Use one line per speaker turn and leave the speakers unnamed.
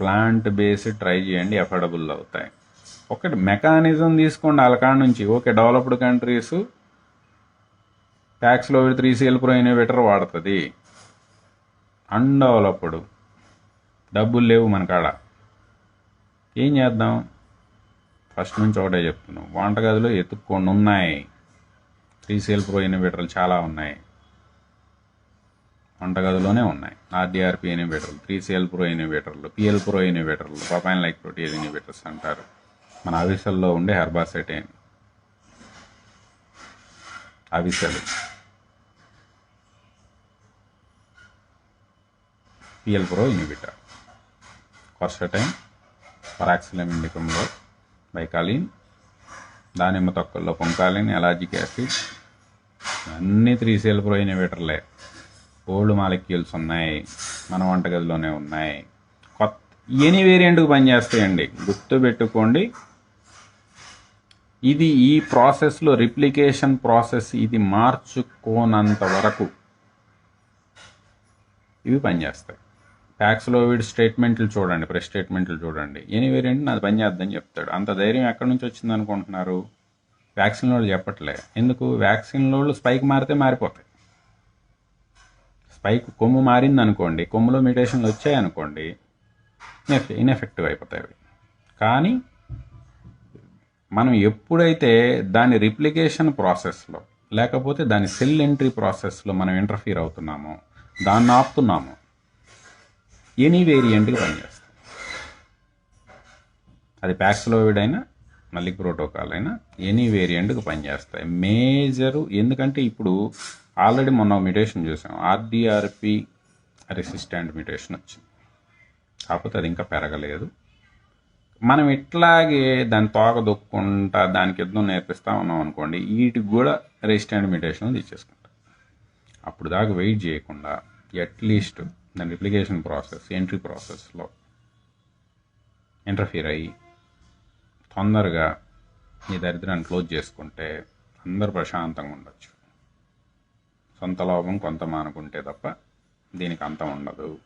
Plant base try చేయండి affordable అవుతాయి. ఒకటి మెకానిజం తీసుకోండి వాళ్ళకాడ నుంచి. ఓకే డెవలప్డ్ కంట్రీస్ ట్యాక్స్లో త్రీ సిఎల్ ప్రో ఇన్నోవేటర్ వాడుతుంది. అన్డెవలప్డ్ డబ్బులు లేవు మన కాడ. ఏం చేద్దాం? ఫస్ట్ నుంచి ఒకటే చెప్తున్నాం. వంటగదిలో ఎత్తుక్కొని ఉన్నాయి. త్రీ సిఎల్ ప్రో ఇన్నోవేటర్లు చాలా ఉన్నాయి. వంటగదిలోనే ఉన్నాయి. ఆర్డీఆర్పి ఇన్నోవేటర్లు త్రీ సిఎల్ ప్రో ఇన్నోవేటర్లు పిఎల్ ప్రో ఇన్నోవేటర్లు ప్రొపైన్ లైక్ ప్రోటీన్ ఇన్నోవేటర్స్ అంటారు. మన అవిసల్లో ఉండే హెర్బాసెటైన్ అవిసలు పిఎల్ ప్రో ఇన్హిబిటర్. కొర్సటైన్ పరాక్సిలం ఇండికంలో బైకాలిన్ దానిమ్మ తొక్కల్లో పొంకాలిన్ ఎలాజిక్ యాసిడ్ అన్నీ త్రీ సిఎల్ ప్రో ఇన్హిబిటర్లే. ఓల్డ్ మాలిక్యూల్స్ ఉన్నాయి మన వంటగదిలోనే ఉన్నాయి. కొత్త ఎనీ వేరియంట్కి పనిచేస్తాయండి గుర్తుపెట్టుకోండి ఇది ఈ ప్రాసెస్లో రిప్లికేషన్ ప్రాసెస్ ఇది మార్చుకోనంత వరకు ఇవి పనిచేస్తాయి ప్యాక్స్లోవిడ్ స్టేట్మెంట్లు చూడండి ప్రెస్ స్టేట్మెంట్లు చూడండి. ఎనీ వేరియంట్ నాది పనిచేద్దని చెప్తాడు. అంత ధైర్యం ఎక్కడి నుంచి వచ్చింది అనుకుంటున్నారు? వ్యాక్సిన్ వాళ్ళు చెప్పట్లే. ఎందుకు? వ్యాక్సిన్ వాళ్ళు స్పైక్ మారితే మారిపోతాయి. స్పైక్ కొమ్ము మారింది అనుకోండి కొమ్ములో మ్యూటేషన్లు వచ్చాయనుకోండి ఇన్ఎఫెక్టివ్ అయిపోతాయి అవి. కానీ మనం ఎప్పుడైతే దాని రిప్లికేషన్ ప్రాసెస్లో లేకపోతే దాని సెల్ ఎంట్రీ ప్రాసెస్లో మనం ఇంటర్ఫీర్ అవుతున్నామో దాన్ని ఆపుతున్నాము ఎనీ వేరియంట్కి పనిచేస్తాం. అది ప్యాక్స్లోవిడ్ అయినా మళ్ళీ ప్రోటోకాల్ అయినా ఎనీ వేరియంట్కి పనిచేస్తాయి. మేజరు ఎందుకంటే ఇప్పుడు ఆల్రెడీ మొన్న మ్యూటేషన్ చూసాం. ఆర్డిఆర్పి రెసిస్టెంట్ మ్యూటేషన్ వచ్చింది. కాకపోతే అది ఇంకా పెరగలేదు. మనం ఇట్లాగే దాని తోక దొక్కుంటా దానికి యుద్ధం నేర్పిస్తా ఉన్నాం అనుకోండి వీటికి కూడా రెసిస్టెంట్ మ్యూటేషన్ తెచ్చేసుకుంటాం అప్పుడు దాకా వెయిట్ చేయకుండా అట్లీస్ట్ దాని రిప్లికేషన్ ప్రాసెస్ ఎంట్రీ ప్రాసెస్లో ఇంటర్ఫీర్ అయ్యి తొందరగా ఈ దరిద్రాన్ని క్లోజ్ చేసుకుంటే అందరు ప్రశాంతంగా ఉండొచ్చు. కొంత లోపం కొంత మానుకుంటే తప్ప దీనికి అంతం ఉండదు.